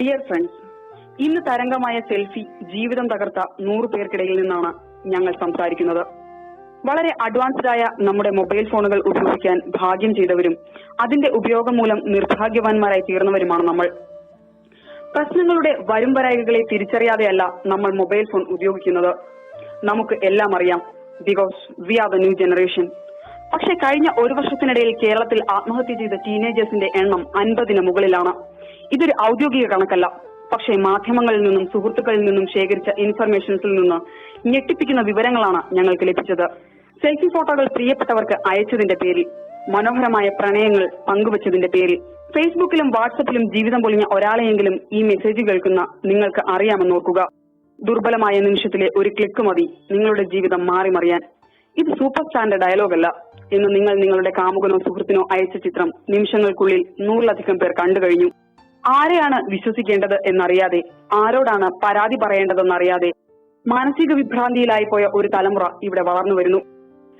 Dear friends ഇന്ന് തരംഗമായ selfie ജീവിതം തകർത്ത നൂറു പേർക്കിടയിൽ നിന്നാണ് ഞങ്ങൾ സംസാരിക്കുന്നത്. വളരെ അഡ്വാൻസ്ഡ് ആയ നമ്മുടെ മൊബൈൽ ഫോണുകൾ ഉപയോഗിക്കാൻ ഭാഗ്യം ചെയ്തവരും അതിന്റെ ഉപയോഗം മൂലം നിർഭാഗ്യവാന്മാരായി തീർന്നവരുമാണ് നമ്മൾ. പ്രശ്നങ്ങളുടെ വരുംവരായികളെ തിരിച്ചറിയാതെയല്ല നമ്മൾ മൊബൈൽ ഫോൺ ഉപയോഗിക്കുന്നത്. നമുക്ക് എല്ലാം അറിയാം because we are the new generation പക്ഷെ കഴിഞ്ഞ ഒരു വർഷത്തിനിടയിൽ കേരളത്തിൽ ആത്മഹത്യ ചെയ്ത ടീനേജേഴ്സിന്റെ എണ്ണം അൻപതിന് മുകളിലാണ്. ഇതൊരു ഔദ്യോഗിക കണക്കല്ല. പക്ഷേ മാധ്യമങ്ങളിൽ നിന്നും സുഹൃത്തുക്കളിൽ നിന്നും ശേഖരിച്ച ഇൻഫർമേഷൻസിൽ നിന്ന് ഞെട്ടിപ്പിക്കുന്ന വിവരങ്ങളാണ് ഞങ്ങൾക്ക് ലഭിച്ചത്. സെൽഫി ഫോട്ടോകൾ പ്രിയപ്പെട്ടവർക്ക് അയച്ചതിന്റെ പേരിൽ മനോഹരമായ പ്രണയങ്ങൾ പങ്കുവച്ചതിന്റെ പേരിൽ ഫേസ്ബുക്കിലും വാട്സപ്പിലും ജീവിതം പൊളിഞ്ഞ ഒരാളെയെങ്കിലും ഈ മെസ്സേജ് കേൾക്കുന്ന നിങ്ങൾക്ക് അറിയാമെന്നോർക്കുക ദുർബലമായ നിമിഷത്തിലെ ഒരു ക്ലിക്ക് മതി നിങ്ങളുടെ ജീവിതം മാറി മറിയാൻ ഇത് സൂപ്പർ സ്റ്റാറിന്റെ ഡയലോഗ് അല്ല എന്ന് നിങ്ങൾ നിങ്ങളുടെ കാമുകനോ സുഹൃത്തിനോ അയച്ച ചിത്രം നിമിഷങ്ങൾക്കുള്ളിൽ നൂറിലധികം പേർ കണ്ടു കഴിഞ്ഞു ആരെയാണ് വിശ്വസിക്കേണ്ടത് എന്നറിയാതെ ആരോടാണ് പരാതി പറയേണ്ടതെന്നറിയാതെ മാനസിക വിഭ്രാന്തിയിലായി പോയ ഒരു തലമുറ ഇവിടെ വളർന്നു വരുന്നു.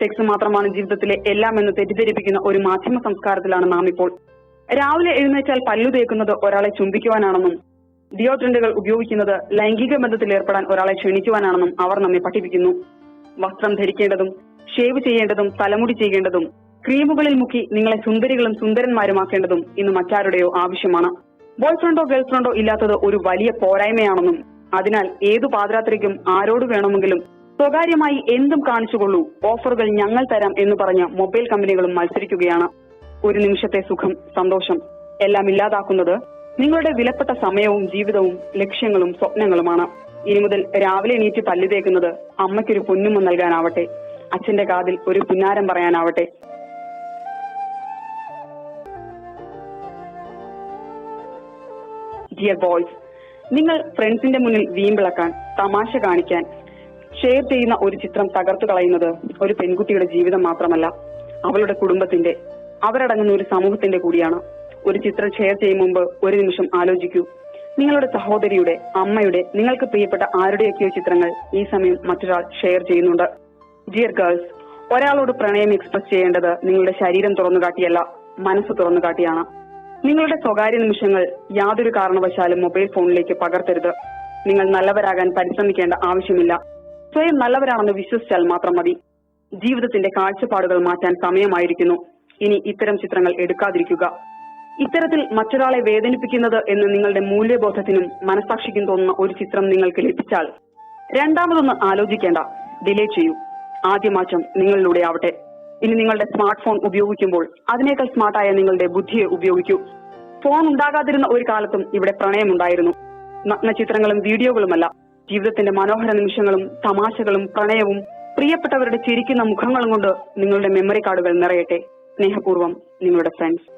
സെക്സ് മാത്രമാണ് ജീവിതത്തിലെ എല്ലാം എന്ന് തെറ്റിദ്ധരിപ്പിക്കുന്ന ഒരു മാധ്യമ സംസ്കാരത്തിലാണ് നാം ഇപ്പോൾ. രാവിലെ എഴുന്നേറ്റാൽ പല്ലു തേക്കുന്നത് ഒരാളെ ചുംബിക്കുവാനാണെന്നും ഡിയോഡ്രന്റുകൾ ഉപയോഗിക്കുന്നത് ലൈംഗിക ബന്ധത്തിൽ ഏർപ്പെടാൻ ഒരാളെ ക്ഷണിക്കുവാനാണെന്നും അവർ നമ്മെ പഠിപ്പിക്കുന്നു. വസ്ത്രം ധരിക്കേണ്ടതും ഷേവ് ചെയ്യേണ്ടതും തലമുടി ചെയ്യേണ്ടതും ക്രീമുകളിൽ മുക്കി നിങ്ങളെ സുന്ദരികളും സുന്ദരന്മാരുമാക്കേണ്ടതും ഇന്ന് മറ്റാരുടെയോ ആവശ്യമാണ്. ബോയ് ഫ്രണ്ടോ ഗേൾ ഫ്രണ്ടോ ഇല്ലാത്തത് ഒരു വലിയ പോരായ്മയാണെന്നും അതിനാൽ ഏതു പാതിരാത്രിക്കും ആരോട് വേണമെങ്കിലും സ്വകാര്യമായി എന്തും കാണിച്ചുകൊള്ളൂ ഓഫറുകൾ ഞങ്ങൾ തരാം എന്ന് പറഞ്ഞ മൊബൈൽ കമ്പനികളും മത്സരിക്കുകയാണ്. ഒരു നിമിഷത്തെ സുഖം സന്തോഷം എല്ലാം ഇല്ലാതാക്കുന്നത് നിങ്ങളുടെ വിലപ്പെട്ട സമയവും ജീവിതവും ലക്ഷ്യങ്ങളും സ്വപ്നങ്ങളുമാണ്. ഇനി മുതൽ രാവിലെ എണീറ്റ് പല്ലു തേക്കുന്നത് അമ്മയ്ക്കൊരു പൊന്നുമ്മ നൽകാനാവട്ടെ അച്ഛന്റെ കാതിൽ ഒരു പുന്നാരം പറയാനാവട്ടെ. ഡിയർ ബോയ്സ് നിങ്ങൾ ഫ്രണ്ട്സിന്റെ മുന്നിൽ വീമ്പിളക്കാൻ തമാശ കാണിക്കാൻ ഷെയർ ചെയ്യുന്ന ഒരു ചിത്രം തകർത്തു കളയുന്നത് ഒരു പെൺകുട്ടിയുടെ ജീവിതം മാത്രമല്ല അവളുടെ കുടുംബത്തിന്റെ അവരടങ്ങുന്ന ഒരു സമൂഹത്തിന്റെ കൂടിയാണ്. ഒരു ചിത്രം ഷെയർ ചെയ്യും മുമ്പ് ഒരു നിമിഷം ആലോചിക്കൂ. നിങ്ങളുടെ സഹോദരിയുടെ അമ്മയുടെ നിങ്ങൾക്ക് പ്രിയപ്പെട്ട ആരുടെയൊക്കെയോ ചിത്രങ്ങൾ ഈ സമയം മറ്റൊരാൾ ഷെയർ ചെയ്യുന്നുണ്ട്. ഡിയർ ഗേൾസ് ഒരാളോട് പ്രണയം എക്സ്പ്രസ് ചെയ്യേണ്ടത് നിങ്ങളുടെ ശരീരം തുറന്നു കാട്ടിയല്ല മനസ്സ് തുറന്നു കാട്ടിയാണ് നിങ്ങളുടെ സ്വകാര്യ നിമിഷങ്ങൾ യാതൊരു കാരണവശാലും മൊബൈൽ ഫോണിലേക്ക് പകർത്തരുത്. നിങ്ങൾ നല്ലവരാകാൻ പരിശ്രമിക്കേണ്ട ആവശ്യമില്ല. സ്വയം നല്ലവരാണെന്ന് വിശ്വസിച്ചാൽ മാത്രം മതി. ജീവിതത്തിന്റെ കാഴ്ചപ്പാടുകൾ മാറ്റാൻ സമയമായിരിക്കുന്നു. ഇനി ഇത്തരം ചിത്രങ്ങൾ എടുക്കാതിരിക്കുക. ഇത്തരത്തിൽ മറ്റൊരാളെ വേദനിപ്പിക്കുന്നത് എന്ന് നിങ്ങളുടെ മൂല്യബോധത്തിനും മനസാക്ഷിക്കും തോന്നുന്ന ഒരു ചിത്രം നിങ്ങൾക്ക് ലഭിച്ചാൽ രണ്ടാമതൊന്ന് ആലോചിക്കേണ്ട. ഡിലേ ചെയ്യൂ. ആദ്യ മാറ്റം നിങ്ങളിലൂടെ ആവട്ടെ. ഇനി നിങ്ങളുടെ സ്മാർട്ട് ഫോൺ ഉപയോഗിക്കുമ്പോൾ അതിനേക്കാൾ സ്മാർട്ടായ നിങ്ങളുടെ ബുദ്ധിയെ ഉപയോഗിക്കൂ. ഫോൺ ഉണ്ടാകാതിരുന്ന ഒരു കാലത്തും ഇവിടെ പ്രണയമുണ്ടായിരുന്നു. നഗ്ന ചിത്രങ്ങളും വീഡിയോകളുമല്ല. ജീവിതത്തിന്റെ മനോഹര നിമിഷങ്ങളും തമാശകളും പ്രണയവും പ്രിയപ്പെട്ടവരുടെ ചിരിക്കുന്ന മുഖങ്ങളും കൊണ്ട് നിങ്ങളുടെ മെമ്മറി കാർഡുകൾ നിറയട്ടെ. സ്നേഹപൂർവം നിങ്ങളുടെ ഫ്രണ്ട്സ്